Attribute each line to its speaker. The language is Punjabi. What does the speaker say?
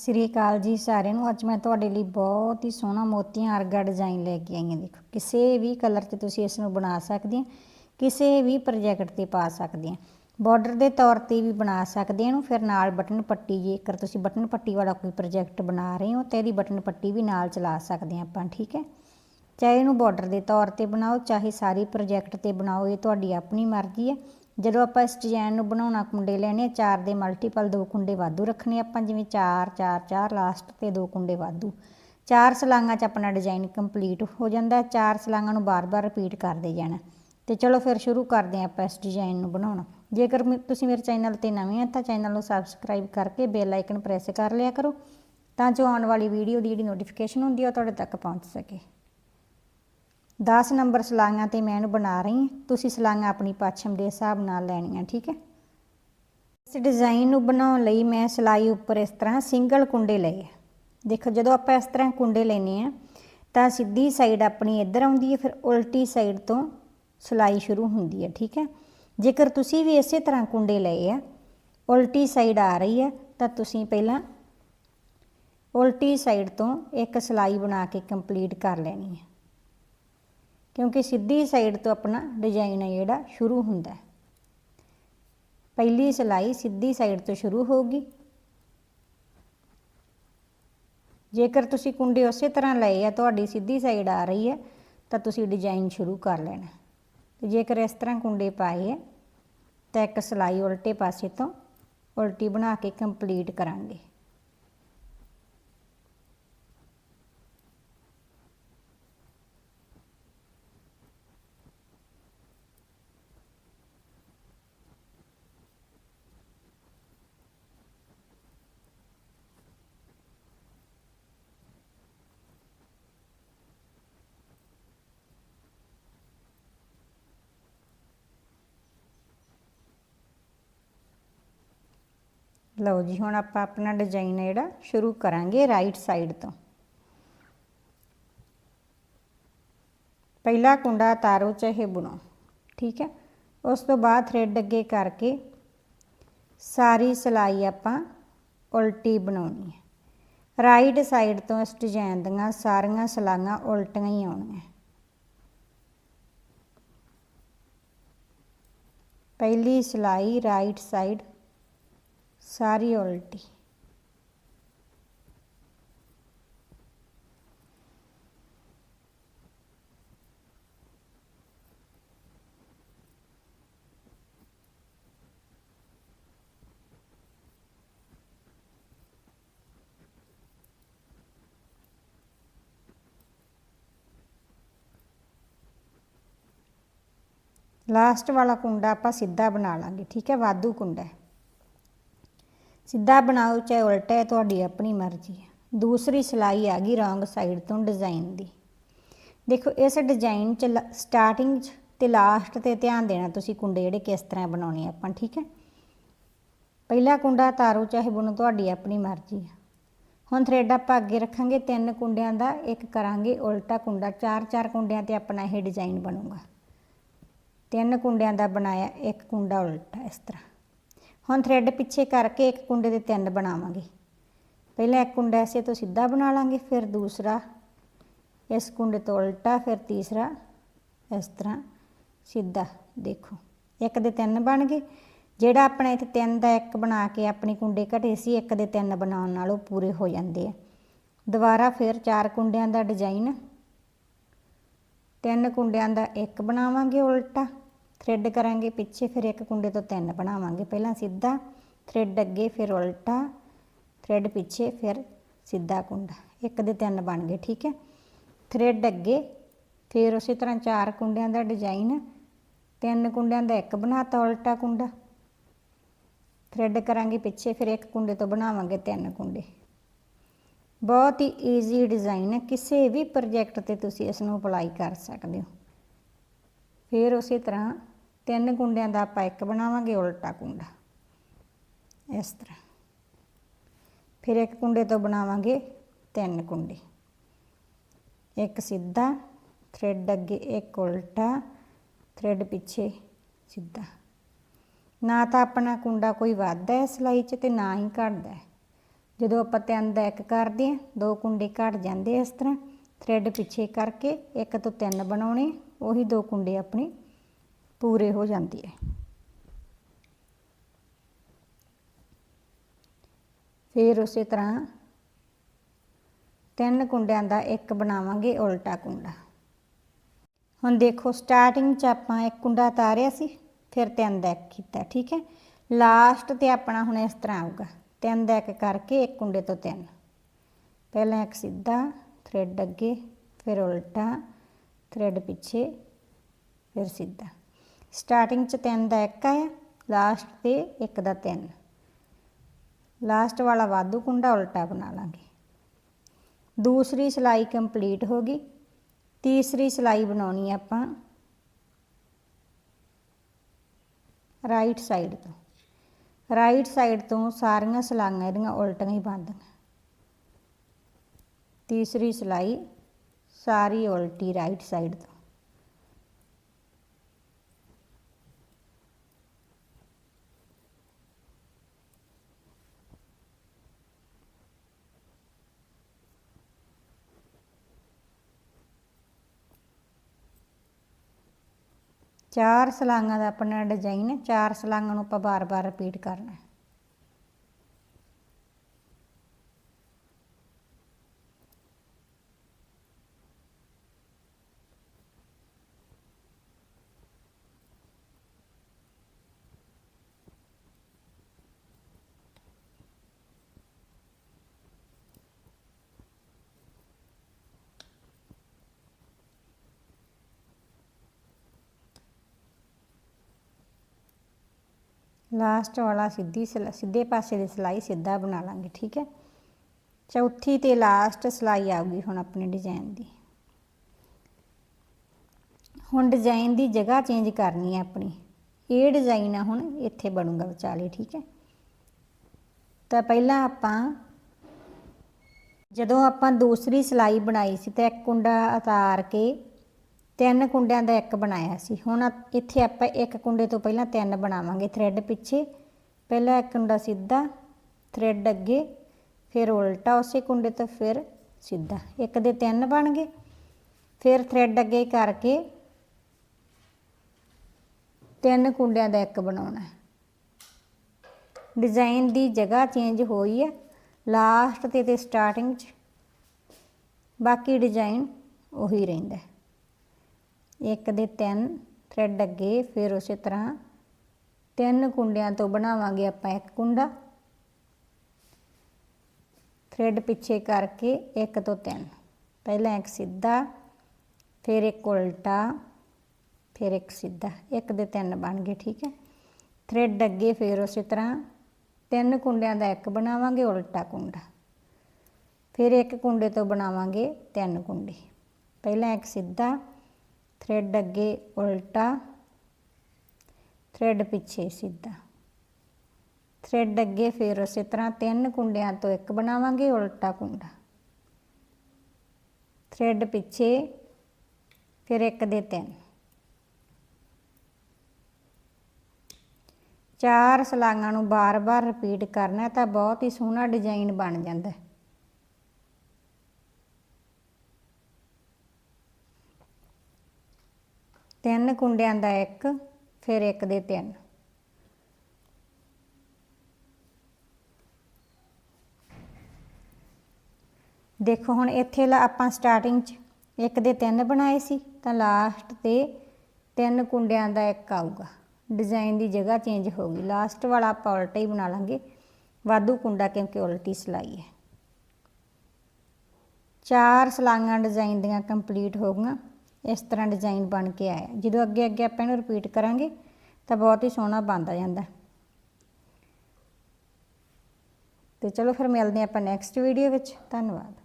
Speaker 1: ਸਤਿ ਸ੍ਰੀ ਅਕਾਲ ਜੀ ਸਾਰਿਆਂ ਨੂੰ। ਅੱਜ ਮੈਂ ਤੁਹਾਡੇ ਲਈ ਬਹੁਤ ਹੀ ਸੋਹਣਾ ਮੋਤੀਆਂ ਵਰਗਾ ਡਿਜ਼ਾਈਨ ਲੈ ਕੇ ਆਈ ਹਾਂ। ਦੇਖੋ, ਕਿਸੇ ਵੀ ਕਲਰ 'ਚ ਤੁਸੀਂ ਇਸ ਨੂੰ ਬਣਾ ਸਕਦੇ ਹੋ, ਕਿਸੇ ਵੀ ਪ੍ਰੋਜੈਕਟ ਤੇ ਪਾ ਸਕਦੇ ਹੋ। ਬਾਰਡਰ ਦੇ ਤੌਰ ਤੇ ਵੀ ਬਣਾ ਸਕਦੇ ਇਹਨੂੰ। ਫਿਰ ਨਾਲ ਬਟਨ ਪੱਟੀ, ਜੇਕਰ ਤੁਸੀਂ ਬਟਨ ਪੱਟੀ ਵਾਲਾ ਕੋਈ ਪ੍ਰੋਜੈਕਟ ਬਣਾ ਰਹੇ ਹੋ, ਤੇ ਇਹਦੀ ਬਟਨ ਪੱਟੀ ਵੀ ਨਾਲ ਚਲਾ ਸਕਦੇ ਹਾਂ ਆਪਾਂ, ਠੀਕ ਹੈ? ਚਾਹੇ ਇਹਨੂੰ ਬਾਰਡਰ ਦੇ ਤੌਰ ਤੇ ਬਣਾਓ, ਚਾਹੇ ਸਾਰੀ ਪ੍ਰੋਜੈਕਟ ਤੇ ਬਣਾਓ, ਇਹ ਤੁਹਾਡੀ ਆਪਣੀ ਮਰਜ਼ੀ ਹੈ। ਜਦੋਂ ਆਪਾਂ ਇਸ ਡਿਜ਼ਾਈਨ ਨੂੰ ਬਣਾਉਣਾ ਕੁੰਡੇ ਲੈਣੇ ਆ, ਚਾਰ ਦੇ ਮਲਟੀਪਲ ਦੋ ਕੁੰਡੇ ਵਾਧੂ ਰੱਖਣੇ ਆਪਾਂ, ਜਿਵੇਂ 4 4 4 ਲਾਸਟ ਤੇ ਦੋ ਕੁੰਡੇ ਵਾਧੂ। ਚਾਰ ਸਲਾਂਗਾਂ 'ਚ ਆਪਣਾ ਡਿਜ਼ਾਈਨ ਕੰਪਲੀਟ ਹੋ ਜਾਂਦਾ ਚਾਰ ਸਲਾਂਗਾਂ ਨੂੰ ਬਾਰ-ਬਾਰ ਰਿਪੀਟ ਕਰਦੇ ਜਾਣਾ ਤੇ ਚਲੋ ਫਿਰ ਸ਼ੁਰੂ ਕਰਦੇ ਹਾਂ ਆਪਾਂ ਇਸ ਡਿਜ਼ਾਈਨ ਨੂੰ ਬਣਾਉਣਾ। ਜੇਕਰ ਮੇ- ਤੁਸੀਂ ਮੇਰੇ ਚੈਨਲ ਤੇ ਨਵੇਂ ਆ ਤਾਂ ਚੈਨਲ ਨੂੰ ਸਬਸਕ੍ਰਾਈਬ ਕਰਕੇ ਬੈਲ ਆਈਕਨ ਪ੍ਰੈਸ ਕਰ ਲਿਆ ਕਰੋ, ਤਾਂ ਜੋ ਆਉਣ ਵਾਲੀ ਵੀਡੀਓ ਦੀ ਜਿਹੜੀ ਨੋਟੀਫਿਕੇਸ਼ਨ ਹੁੰਦੀ ਹੈ ਉਹ ਤੁਹਾਡੇ ਤੱਕ ਪਹੁੰਚ ਸਕੇ। 10 ਨੰਬਰ ਸਲਾਈਆਂ ਤੇ ਮੈਂ ਇਹਨੂੰ ਬਣਾ ਰਹੀ ਹਾਂ। ਤੁਸੀਂ ਸਲਾਈਆਂ ਆਪਣੀ ਪੱਛਮ ਦੇ ਹਿਸਾਬ ਨਾਲ ਲੈਣੀਆਂ, ਠੀਕ ਹੈ? ਇਸ ਡਿਜ਼ਾਈਨ ਨੂੰ ਬਣਾਉਣ ਲਈ ਮੈਂ ਸਲਾਈ ਉੱਪਰ ਇਸ ਤਰ੍ਹਾਂ ਸਿੰਗਲ ਕੁੰਡੇ ਲਏ ਆ। ਦੇਖੋ, ਜਦੋਂ ਆਪਾਂ ਇਸ ਤਰ੍ਹਾਂ ਕੁੰਡੇ ਲੈਨੇ ਆ ਤਾਂ ਸਿੱਧੀ ਸਾਈਡ ਆਪਣੀ ਇੱਧਰ ਆਉਂਦੀ ਹੈ, ਫਿਰ ਉਲਟੀ ਸਾਈਡ ਤੋਂ ਸਲਾਈ ਸ਼ੁਰੂ ਹੁੰਦੀ ਹੈ, ਠੀਕ ਹੈ? ਜੇਕਰ ਤੁਸੀਂ ਵੀ ਇਸੇ ਤਰ੍ਹਾਂ ਕੁੰਡੇ ਲਏ ਆ, ਉਲਟੀ ਸਾਈਡ ਆ ਰਹੀ ਹੈ, ਤਾਂ ਤੁਸੀਂ ਪਹਿਲਾਂ ਉਲਟੀ ਸਾਈਡ ਤੋਂ ਇੱਕ ਸਲਾਈ ਬਣਾ ਕੇ ਕੰਪਲੀਟ ਕਰ ਲੈਣੀ ਹੈ। ਕਿਉਂਕਿ ਸਿੱਧੀ ਸਾਈਡ ਤੋਂ ਆਪਣਾ ਡਿਜ਼ਾਈਨ ਹੈ ਜਿਹੜਾ, ਸ਼ੁਰੂ ਹੁੰਦਾ ਹੈ। ਪਹਿਲੀ ਸਿਲਾਈ ਸਿੱਧੀ ਸਾਈਡ ਤੋਂ ਸ਼ੁਰੂ ਹੋਊਗੀ। ਜੇਕਰ ਤੁਸੀਂ ਕੁੰਡੇ ਉਸੇ ਤਰ੍ਹਾਂ ਲਏ ਆ, ਤੁਹਾਡੀ ਸਿੱਧੀ ਸਾਈਡ ਆ ਰਹੀ ਹੈ, ਤਾਂ ਤੁਸੀਂ ਡਿਜ਼ਾਈਨ ਸ਼ੁਰੂ ਕਰ ਲੈਣਾ ਤੇ ਜੇਕਰ ਇਸ ਤਰ੍ਹਾਂ ਕੁੰਡੇ ਪਾਏ ਹੈ, ਤਾਂ ਇੱਕ ਸਿਲਾਈ ਉਲਟੇ ਪਾਸੇ ਤੋਂ ਉਲਟੀ ਬਣਾ ਕੇ ਕੰਪਲੀਟ ਕਰਾਂਗੇ। ਲਓ ਜੀ, ਹੁਣ ਆਪਾਂ ਆਪਣਾ ਡਿਜ਼ਾਈਨ ਹੈ ਜਿਹੜਾ, ਸ਼ੁਰੂ ਕਰਾਂਗੇ ਰਾਈਟ ਸਾਈਡ ਤੋਂ। ਪਹਿਲਾ ਕੁੰਡਾ ਤਾਰੋ ਚਾਹੇ ਬੁਣੋ, ਠੀਕ ਹੈ? ਉਸ ਤੋਂ ਬਾਅਦ ਥ੍ਰੈਡ ਅੱਗੇ ਕਰਕੇ ਸਾਰੀ ਸਲਾਈ ਆਪਾਂ ਉਲਟੀ ਬਣਾਉਣੀ ਹੈ। ਰਾਈਟ ਸਾਈਡ ਤੋਂ ਇਸ ਡਿਜ਼ਾਈਨ ਦੀਆਂ ਸਾਰੀਆਂ ਸਲਾਈਆਂ ਉਲਟੀਆਂ ਹੀ ਆਉਣੀਆਂ। ਪਹਿਲੀ ਸਲਾਈ ਰਾਈਟ ਸਾਈਡ ਸਾਰੀ ਉਲਟੀ ਲਾਸਟ ਵਾਲਾ ਕੁੰਡਾ ਆਪਾਂ ਸਿੱਧਾ ਬਣਾ ਲਾਂਗੇ ਠੀਕ ਹੈ ਵਾਧੂ ਕੁੰਡਾ ਹੈ ਸਿੱਧਾ ਬਣਾਓ ਚਾਹੇ ਉਲਟਾ ਹੈ, ਤੁਹਾਡੀ ਆਪਣੀ ਮਰਜ਼ੀ ਹੈ। ਦੂਸਰੀ ਸਿਲਾਈ ਆ ਗਈ ਰੋਂਗ ਸਾਈਡ ਤੋਂ ਡਿਜ਼ਾਈਨ ਦੀ। ਦੇਖੋ, ਇਸ ਡਿਜ਼ਾਈਨ ਚ ਸਟਾਰਟਿੰਗ ਚ ਤੇ ਲਾਸਟ ਤੇ ਧਿਆਨ ਦੇਣਾ ਤੁਸੀਂ ਕੁੰਡੇ ਜਿਹੜੇ ਕਿਸ ਤਰ੍ਹਾਂ ਬਣਾਉਣੇ ਆਪਾਂ, ਠੀਕ ਹੈ? ਪਹਿਲਾ ਕੁੰਡਾ ਤਾਰੋ ਚਾਹੇ ਬੁਣੋ, ਤੁਹਾਡੀ ਆਪਣੀ ਮਰਜ਼ੀ ਹੈ ਹੁਣ ਥਰੈਡ ਆਪਾਂ ਅੱਗੇ ਰੱਖਾਂਗੇ, ਤਿੰਨ ਕੁੰਡਿਆਂ ਦਾ, ਇੱਕ ਕਰਾਂਗੇ, ਉਲਟਾ ਕੁੰਡਾ, ਚਾਰ ਚਾਰ ਕੁੰਡਿਆਂ ਤੇ ਆਪਣਾ ਇਹ ਡਿਜ਼ਾਈਨ ਬਣੂਗਾ। ਤਿੰਨ ਕੁੰਡਿਆਂ ਦਾ ਬਣਾਇਆ, ਇੱਕ ਕੁੰਡਾ ਉਲਟਾ, ਇਸ ਤਰ੍ਹਾਂ। ਹੁਣ ਥ੍ਰੈਡ ਪਿੱਛੇ ਕਰਕੇ ਇੱਕ ਕੁੰਡੇ ਦੇ ਤਿੰਨ ਬਣਾਵਾਂਗੇ। ਪਹਿਲਾਂ ਇੱਕ ਕੁੰਡਾ ਐਸੇ ਤੋਂ ਸਿੱਧਾ ਬਣਾ ਲਾਂਗੇ, ਫਿਰ ਦੂਸਰਾ, ਇਸ ਕੁੰਡੇ ਤੋਂ ਉਲਟਾ, ਫਿਰ ਤੀਸਰਾ, ਇਸ ਤਰ੍ਹਾਂ ਸਿੱਧਾ ਦੇਖੋ। ਇੱਕ ਦੇ ਤਿੰਨ ਬਣ ਗਏ। ਜਿਹੜਾ ਆਪਣਾ ਇੱਥੇ ਤਿੰਨ ਦਾ ਇੱਕ ਬਣਾ ਕੇ ਆਪਣੀ ਕੁੰਡੇ ਘਟੇ ਸੀ, ਇੱਕ ਦੇ ਤਿੰਨ ਬਣਾਉਣ ਨਾਲ ਉਹ ਪੂਰੇ ਹੋ ਜਾਂਦੇ ਆ। ਦੁਬਾਰਾ ਫਿਰ ਚਾਰ ਕੁੰਡਿਆਂ ਦਾ ਡਿਜ਼ਾਈਨ ਤਿੰਨ ਕੁੰਡਿਆਂ ਦਾ ਇੱਕ ਬਣਾਵਾਂਗੇ ਉਲਟਾ। ਥ੍ਰੈਡ ਕਰਾਂਗੇ, ਪਿੱਛੇ ਫਿਰ ਇੱਕ ਕੁੰਡੇ ਤੋਂ ਤਿੰਨ ਬਣਾਵਾਂਗੇ। ਪਹਿਲਾਂ ਸਿੱਧਾ ਥ੍ਰੈਡ ਅੱਗੇ ਫਿਰ ਉਲਟਾ ਥ੍ਰੈਡ ਪਿੱਛੇ ਫਿਰ ਸਿੱਧਾ ਕੁੰਡਾ। ਇੱਕ ਦੇ ਤਿੰਨ ਬਣ ਗਏ, ਠੀਕ ਹੈ? ਥ੍ਰੈਡ ਅੱਗੇ ਫਿਰ ਉਸੇ ਤਰ੍ਹਾਂ ਚਾਰ ਕੁੰਡਿਆਂ ਦਾ ਡਿਜ਼ਾਈਨ ਤਿੰਨ ਕੁੰਡਿਆਂ ਦਾ ਇੱਕ ਬਣਾਤਾ ਉਲਟਾ ਕੁੰਡਾ। ਥ੍ਰੈਡ ਕਰਾਂਗੇ, ਪਿੱਛੇ ਫਿਰ ਇੱਕ ਕੁੰਡੇ ਤੋਂ ਬਣਾਵਾਂਗੇ ਤਿੰਨ ਕੁੰਡੇ। ਬਹੁਤ ਹੀ ਈਜ਼ੀ ਡਿਜ਼ਾਈਨ ਹੈ, ਕਿਸੇ ਵੀ ਪ੍ਰੋਜੈਕਟ ਤੇ ਤੁਸੀਂ ਇਸ ਨੂੰ ਅਪਲਾਈ ਕਰ ਸਕਦੇ ਹੋ। ਫਿਰ ਉਸੇ ਤਰ੍ਹਾਂ ਤਿੰਨ ਕੁੰਡਿਆਂ ਦਾ ਆਪਾਂ ਇੱਕ ਬਣਾਵਾਂਗੇ, ਉਲਟਾ ਕੁੰਡਾ। ਇਸ ਤਰ੍ਹਾਂ। ਫਿਰ ਇੱਕ ਕੁੰਡੇ ਤੋਂ ਬਣਾਵਾਂਗੇ ਤਿੰਨ ਕੁੰਡੇ। ਇੱਕ ਸਿੱਧਾ, ਥ੍ਰੈਡ ਅੱਗੇ ਇੱਕ ਉਲਟਾ, ਥ੍ਰੈਡ ਪਿੱਛੇ ਸਿੱਧਾ। ਨਾ ਤਾਂ ਆਪਣਾ ਕੁੰਡਾ ਕੋਈ ਵੱਧਦਾ ਹੈ ਸਿਲਾਈ 'ਚ ਤੇ ਨਾ ਹੀ ਘਟਦਾ। ਹੈ ਜਦੋਂ ਆਪਾਂ ਤਿੰਨ ਦਾ ਇੱਕ ਕਰਦੇ ਆ ਦੋ ਕੁੰਡੇ ਘਟ ਜਾਂਦੇ ਇਸ ਤਰ੍ਹਾਂ। ਥ੍ਰੈਡ ਪਿੱਛੇ ਕਰਕੇ ਇੱਕ ਤੋਂ ਤਿੰਨ ਬਣਾਉਣੇ, ਉਹੀ ਦੋ ਕੁੰਡੇ ਆਪਣੇ ਪੂਰੇ ਹੋ ਜਾਂਦੀ ਹੈ। ਫਿਰ ਉਸੇ ਤਰ੍ਹਾਂ ਤਿੰਨ ਕੁੰਡਿਆਂ ਦਾ ਇੱਕ ਬਣਾਵਾਂਗੇ ਉਲਟਾ ਕੁੰਡਾ। ਹੁਣ ਦੇਖੋ ਸਟਾਰਟਿੰਗ 'ਚ ਆਪਾਂ ਇੱਕ ਕੁੰਡਾ ਤਾਰਿਆ ਸੀ, ਫਿਰ ਤਿੰਨ ਦਾ ਇੱਕ ਕੀਤਾ, ਠੀਕ ਹੈ? ਲਾਸਟ ਤੇ ਆਪਣਾ ਹੁਣ ਇਸ ਤਰ੍ਹਾਂ ਆਊਗਾ। ਤਿੰਨ ਦਾ ਇੱਕ ਕਰਕੇ ਇੱਕ ਕੁੰਡੇ ਤੋਂ ਤਿੰਨ। ਪਹਿਲਾਂ ਇੱਕ ਸਿੱਧਾ ਥ੍ਰੈਡ ਅੱਗੇ, ਫਿਰ ਉਲਟਾ ਥ੍ਰੈਡ ਪਿੱਛੇ, ਫਿਰ ਸਿੱਧਾ। ਸਟਾਰਟਿੰਗ 'ਚ ਤਿੰਨ ਦਾ ਇੱਕ ਆਇਆ ਲਾਸਟ ਤੇ ਇੱਕ ਦਾ ਤਿੰਨ। ਲਾਸਟ ਵਾਲਾ ਵਾਧੂ ਕੁੰਡਾ ਉਲਟਾ ਬਣਾ ਲਾਂਗੇ। ਦੂਸਰੀ ਸਿਲਾਈ ਕੰਪਲੀਟ ਹੋ ਗਈ। ਤੀਸਰੀ ਸਿਲਾਈ ਬਣਾਉਣੀ ਆਪਾਂ ਰਾਈਟ ਸਾਈਡ ਤੋਂ। ਰਾਈਟ ਸਾਈਡ ਤੋਂ ਸਾਰੀਆਂ ਸਲਾਈਆਂ ਇਹਦੀਆਂ ਉਲਟੀਆਂ ਹੀ ਬਣਦੀਆਂ ਤੀਸਰੀ ਸਿਲਾਈ ਸਾਰੀ ਉਲਟੀ ਰਾਈਟ ਸਾਈਡ ਤੋਂ। ਚਾਰ ਸਲਾਂਗਾਂ ਦਾ ਆਪਣਾ ਡਿਜ਼ਾਈਨ ਹੈ ਚਾਰ ਸਲਾਂਗਾਂ ਨੂੰ ਆਪਾਂ ਬਾਰ-ਬਾਰ ਰਿਪੀਟ ਕਰਨਾ ਲਾਸਟ ਵਾਲਾ ਸਿੱਧੀ ਸਿਲਾ, ਸਿੱਧੇ ਪਾਸੇ ਦੀ ਸਿਲਾਈ ਸਿੱਧਾ ਬਣਾ ਲਾਂਗੇ, ਠੀਕ ਹੈ? ਚੌਥੀ ਤੇ ਲਾਸਟ ਸਿਲਾਈ ਆਊਗੀ ਹੁਣ ਆਪਣੇ ਡਿਜ਼ਾਈਨ ਦੀ। ਹੁਣ ਡਿਜ਼ਾਈਨ ਦੀ ਜਗ੍ਹਾ ਚੇਂਜ ਕਰਨੀ ਹੈ ਆਪਣੀ। ਇਹ ਡਿਜ਼ਾਈਨ ਆ ਹੁਣ ਇੱਥੇ ਬਣੂਗਾ ਵਿਚਾਲੇ, ਠੀਕ ਹੈ? ਤਾਂ ਪਹਿਲਾਂ ਆਪਾਂ ਜਦੋਂ ਆਪਾਂ ਦੂਸਰੀ ਸਿਲਾਈ ਬਣਾਈ ਸੀ ਤਾਂ ਇੱਕ ਕੁੰਡਾ ਉਤਾਰ ਕੇ ਤਿੰਨ ਕੁੰਡਿਆਂ ਦਾ ਇੱਕ ਬਣਾਇਆ ਸੀ। ਹੁਣ ਇੱਥੇ ਆਪਾਂ ਇੱਕ ਕੁੰਡੇ ਤੋਂ ਪਹਿਲਾਂ ਤਿੰਨ ਬਣਾਵਾਂਗੇ। ਥ੍ਰੈਡ ਪਿੱਛੇ, ਪਹਿਲਾਂ ਇੱਕ ਕੁੰਡਾ ਸਿੱਧਾ ਥ੍ਰੈਡ ਅੱਗੇ, ਫਿਰ ਉਲਟਾ, ਉਸੇ ਕੁੰਡੇ ਤੋਂ ਫਿਰ ਸਿੱਧਾ। ਇੱਕ ਦੇ ਤਿੰਨ ਬਣ ਗਏ, ਫਿਰ ਥ੍ਰੈਡ ਅੱਗੇ ਕਰਕੇ ਤਿੰਨ ਕੁੰਡਿਆਂ ਦਾ ਇੱਕ ਬਣਾਉਣਾ ਹੈ। ਡਿਜ਼ਾਈਨ ਦੀ ਜਗ੍ਹਾ ਚੇਂਜ ਹੋਈ ਹੈ। ਲਾਸਟ ਤੇ ਤੇ ਸਟਾਰਟਿੰਗ 'ਚ, ਬਾਕੀ ਡਿਜ਼ਾਈਨ ਉਹੀ ਰਹਿੰਦਾ ਇੱਕ ਦੇ ਤਿੰਨ ਥਰੈਡ ਅੱਗੇ, ਫਿਰ ਉਸੇ ਤਰ੍ਹਾਂ ਤਿੰਨ ਕੁੰਡਿਆਂ ਤੋਂ ਬਣਾਵਾਂਗੇ ਆਪਾਂ ਇੱਕ ਕੁੰਡਾ। ਥਰੈਡ ਪਿੱਛੇ ਕਰਕੇ ਇੱਕ ਤੋਂ ਤਿੰਨ। ਪਹਿਲਾਂ ਇੱਕ ਸਿੱਧਾ, ਫਿਰ ਇੱਕ ਉਲਟਾ, ਫਿਰ ਇੱਕ ਸਿੱਧਾ। ਇੱਕ ਦੇ ਤਿੰਨ ਬਣ ਗਏ, ਠੀਕ ਹੈ? ਥ੍ਰੈਡ ਅੱਗੇ, ਫਿਰ ਉਸੇ ਤਰ੍ਹਾਂ ਤਿੰਨ ਕੁੰਡਿਆਂ ਦਾ ਇੱਕ ਬਣਾਵਾਂਗੇ, ਉਲਟਾ ਕੁੰਡਾ। ਫਿਰ ਇੱਕ ਕੁੰਡੇ ਤੋਂ ਬਣਾਵਾਂਗੇ ਤਿੰਨ ਕੁੰਡੇ। ਪਹਿਲਾਂ ਇੱਕ ਸਿੱਧਾ ਥ੍ਰੈਡ ਅੱਗੇ ਉਲਟਾ ਥ੍ਰੈਡ ਪਿੱਛੇ ਸਿੱਧਾ। ਥ੍ਰੈਡ ਅੱਗੇ ਫਿਰ ਉਸੇ ਤਰ੍ਹਾਂ ਤਿੰਨ ਕੁੰਡਿਆਂ ਤੋਂ ਇੱਕ ਬਣਾਵਾਂਗੇ, ਉਲਟਾ ਕੁੰਡਾ। ਥ੍ਰੈਡ ਪਿੱਛੇ, ਫਿਰ ਇੱਕ ਦੇ ਤਿੰਨ। ਚਾਰ ਸਲਾਈਆਂ ਨੂੰ ਬਾਰ-ਬਾਰ ਰਿਪੀਟ ਕਰਨਾ ਤਾਂ ਬਹੁਤ ਹੀ ਸੋਹਣਾ ਡਿਜ਼ਾਈਨ ਬਣ ਜਾਂਦਾ। ਹੈ ਤਿੰਨ ਕੁੰਡਿਆਂ ਦਾ ਇੱਕ, ਫਿਰ ਇੱਕ ਦੇ ਤਿੰਨ। ਦੇਖੋ ਹੁਣ ਇੱਥੇ ਲਾ ਆਪਾਂ ਸਟਾਰਟਿੰਗ 'ਚ ਇੱਕ ਦੇ ਤਿੰਨ ਬਣਾਏ ਸੀ, ਤਾਂ ਲਾਸਟ ਤੇ ਤਿੰਨ ਕੁੰਡਿਆਂ ਦਾ ਇੱਕ ਆਊਗਾ। ਡਿਜ਼ਾਈਨ ਦੀ ਜਗ੍ਹਾ ਚੇਂਜ ਹੋ ਗਈ। ਲਾਸਟ ਵਾਲਾ ਆਪਾਂ ਉਲਟਾ ਹੀ ਬਣਾ ਲਾਂਗੇ। ਵਾਧੂ ਕੁੰਡਾ ਕਿਉਂਕਿ ਉਲਟੀ ਸਿਲਾਈ ਹੈ। ਚਾਰ ਸਲਾਈਆਂ ਡਿਜ਼ਾਈਨ ਦੀਆਂ ਕੰਪਲੀਟ ਹੋ ਗਈਆਂ। ਇਸ ਤਰ੍ਹਾਂ ਡਿਜ਼ਾਈਨ ਬਣ ਕੇ ਆਇਆ। ਜਦੋਂ ਅੱਗੇ ਅੱਗੇ ਆਪਾਂ ਇਹਨੂੰ ਰਿਪੀਟ ਕਰਾਂਗੇ, ਤਾਂ ਬਹੁਤ ਹੀ ਸੋਹਣਾ ਬਣਦਾ ਜਾਂਦਾ। ਤੇ ਚਲੋ ਫਿਰ ਮਿਲਦੇ ਆਪਾਂ ਨੈਕਸਟ ਵੀਡੀਓ ਵਿੱਚ। ਧੰਨਵਾਦ।